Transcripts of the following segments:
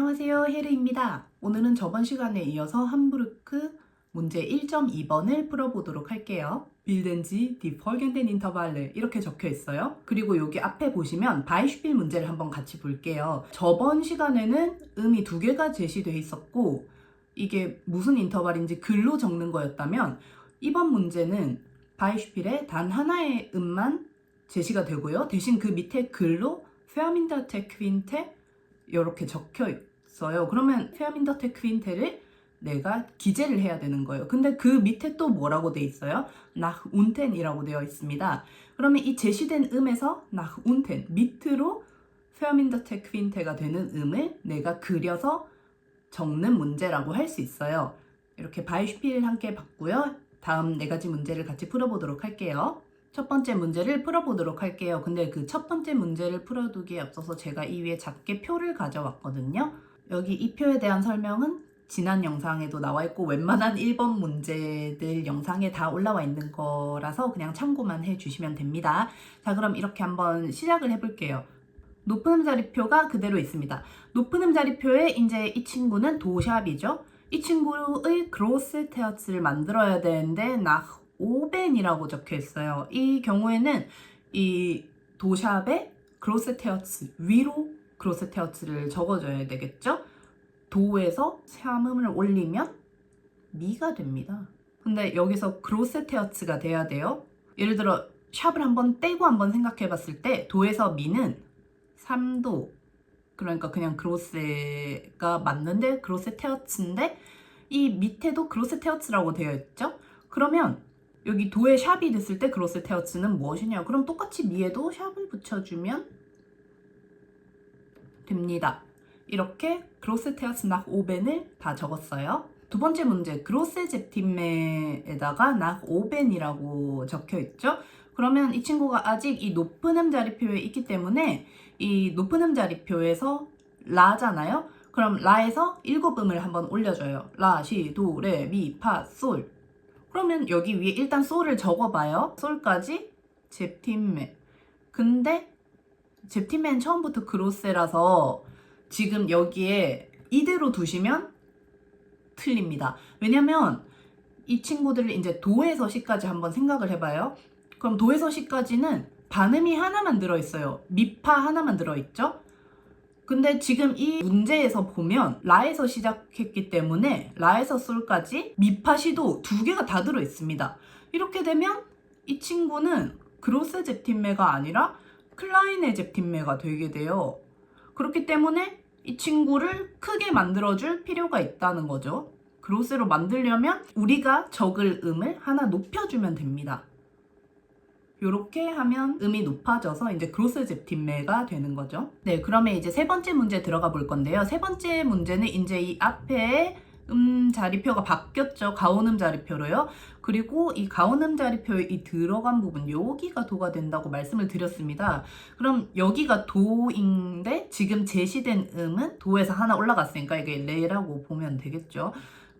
안녕하세요. 헤르입니다. 오늘은 저번 시간에 이어서 함부르크 문제 1.2번을 풀어보도록 할게요. 빌덴지 디 folgenden Intervalle 이렇게 적혀 있어요. 그리고 여기 앞에 보시면 바이슈필 문제를 한번 같이 볼게요. 저번 시간에는 음이 두 개가 제시되어 있었고 이게 무슨 인터벌인지 글로 적는 거였다면 이번 문제는 바이슈필에 단 하나의 음만 제시가 되고요. 대신 그 밑에 글로 페어민더테 퀸테 이렇게 적혀 있 어요. 그러면 페어민더테 퀸테를 내가 기재를 해야 되는 거예요. 근데 그 밑에 또 뭐라고 돼 있어요? nach unten이라고 되어 있습니다. 그러면 이 제시된 음에서 nach unten 밑으로 페어민더테 퀸테가 되는 음을 내가 그려서 적는 문제라고 할 수 있어요. 이렇게 바이슈필 함께 봤고요. 다음 네 가지 문제를 같이 풀어보도록 할게요. 첫 번째 문제를 풀어보도록 할게요. 근데 그 첫 번째 문제를 풀어두기에 앞서서 제가 이 위에 작게 표를 가져왔거든요. 여기 이 표에 대한 설명은 지난 영상에도 나와 있고 웬만한 1번 문제들 영상에 다 올라와 있는 거라서 그냥 참고만 해주시면 됩니다. 자 그럼 이렇게 한번 시작을 해볼게요. 높은 음자리표가 그대로 있습니다. 높은 음자리표에 이제 이 친구는 도샵이죠. 이 친구의 그로스 테어츠를 만들어야 되는데 nach 오벤이라고 적혀 있어요. 이 경우에는 이 도샵에 그로스 테어츠 위로 그로스 테어츠를 적어줘야 되겠죠? 도에서 삼음을 올리면 미가 됩니다. 근데 여기서 그로스 테어츠가 돼야 돼요. 예를 들어 샵을 한번 떼고 한번 생각해 봤을 때 도에서 미는 3도 그러니까 그냥 그로스가 맞는데 그로스 테어츠인데 이 밑에도 그로스 테어츠라고 되어 있죠? 그러면 여기 도에 샵이 됐을 때 그로스 테어츠는 무엇이냐? 그럼 똑같이 미에도 샵을 붙여주면 됩니다. 이렇게 그로스 테어츠 낙 오벤을 다 적었어요. 두 번째 문제, 그로스 제팀메에다가 낙 오벤이라고 적혀 있죠? 그러면 이 친구가 아직 이 높은 음자리표에 있기 때문에 이 높은 음자리표에서 라잖아요? 그럼 라에서 일곱 음을 한번 올려줘요. 라, 시, 도, 레, 미, 파, 솔. 그러면 여기 위에 일단 솔을 적어봐요. 솔까지 잽팀맨. 근데 잽팀맨 처음부터 그로세라서 지금 여기에 이대로 두시면 틀립니다. 왜냐면 이 친구들을 이제 도에서 시까지 한번 생각을 해봐요. 그럼 도에서 시까지는 반음이 하나만 들어있어요. 미파 하나만 들어있죠? 근데 지금 이 문제에서 보면 라에서 시작했기 때문에 라에서 솔까지 미파 시도 두 개가 다 들어 있습니다. 이렇게 되면 이 친구는 그로스 잽팀매가 아니라 클라인의 잽팀매가 되게 돼요. 그렇기 때문에 이 친구를 크게 만들어줄 필요가 있다는 거죠. 그로스로 만들려면 우리가 적을 음을 하나 높여주면 됩니다. 이렇게 하면 음이 높아져서 이제 그로스 잽팀매가 되는 거죠. 네, 그러면 이제 세 번째 문제 들어가 볼 건데요. 세 번째 문제는 이제 이 앞에 음 자리표가 바뀌었죠. 가온음 자리표로요. 그리고 이 가온음 자리표에 이 들어간 부분 여기가 도가 된다고 말씀을 드렸습니다. 그럼 여기가 도인데 지금 제시된 음은 도에서 하나 올라갔으니까 이게 레라고 보면 되겠죠.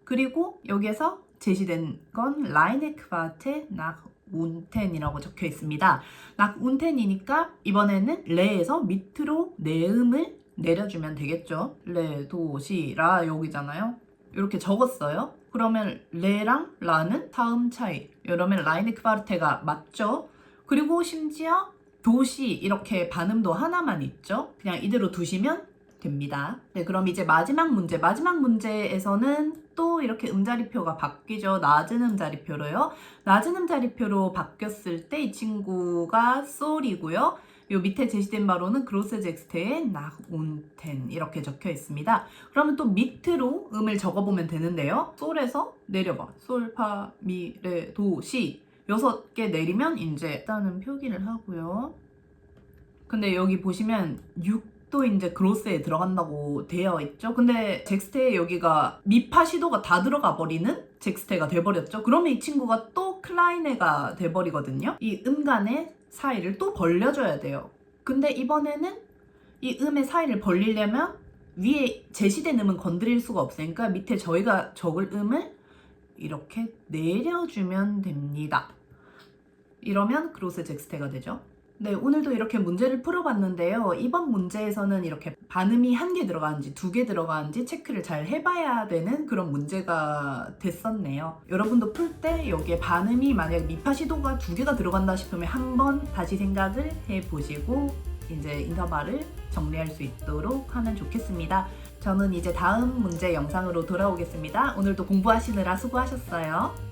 그리고 여기에서 제시된 건 라이네크바테 낙 운텐이라고 적혀 있습니다. 낙 운텐이니까 이번에는 레에서 밑으로 내음을 내려주면 되겠죠. 레, 도, 시, 라 여기잖아요. 이렇게 적었어요. 그러면 레랑 라는 타음 차이. 이러면 라이네 크바르테가 맞죠? 그리고 심지어 도시 이렇게 반음도 하나만 있죠. 그냥 이대로 두시면 됩니다. 네, 그럼 이제 마지막 문제. 마지막 문제에서는 또 이렇게 음자리표가 바뀌죠. 낮은 음자리표로요. 낮은 음자리표로 바뀌었을 때 이 친구가 솔이고요. 요 밑에 제시된 바로는 그로스 젝스테의 낙 운텐 이렇게 적혀 있습니다. 그러면 또 밑으로 음을 적어보면 되는데요. 솔에서 내려봐. 솔, 파, 미, 레, 도, 시 여섯 개 내리면 이제 일단은 표기를 하고요. 근데 여기 보시면 6도 이제 그로스에 들어간다고 되어 있죠. 근데 잭스테에 여기가 미파 시도가 다 들어가 버리는 잭스테가 돼버렸죠. 그러면 이 친구가 또 클라이네가 돼버리거든요. 이 음간의 사이를 또 벌려줘야 돼요. 근데 이번에는 이 음의 사이를 벌리려면 위에 제시된 음은 건드릴 수가 없으니까 밑에 저희가 적을 음을 이렇게 내려주면 됩니다. 이러면 그로스 잭스테가 되죠. 네, 오늘도 이렇게 문제를 풀어봤는데요. 이번 문제에서는 이렇게 반음이 한 개 들어가는지 두 개 들어가는지 체크를 잘 해봐야 되는 그런 문제가 됐었네요. 여러분도 풀 때 여기에 반음이 만약 미파 시도가 두 개가 들어간다 싶으면 한번 다시 생각을 해보시고 이제 인터벌을 정리할 수 있도록 하면 좋겠습니다. 저는 이제 다음 문제 영상으로 돌아오겠습니다. 오늘도 공부하시느라 수고하셨어요.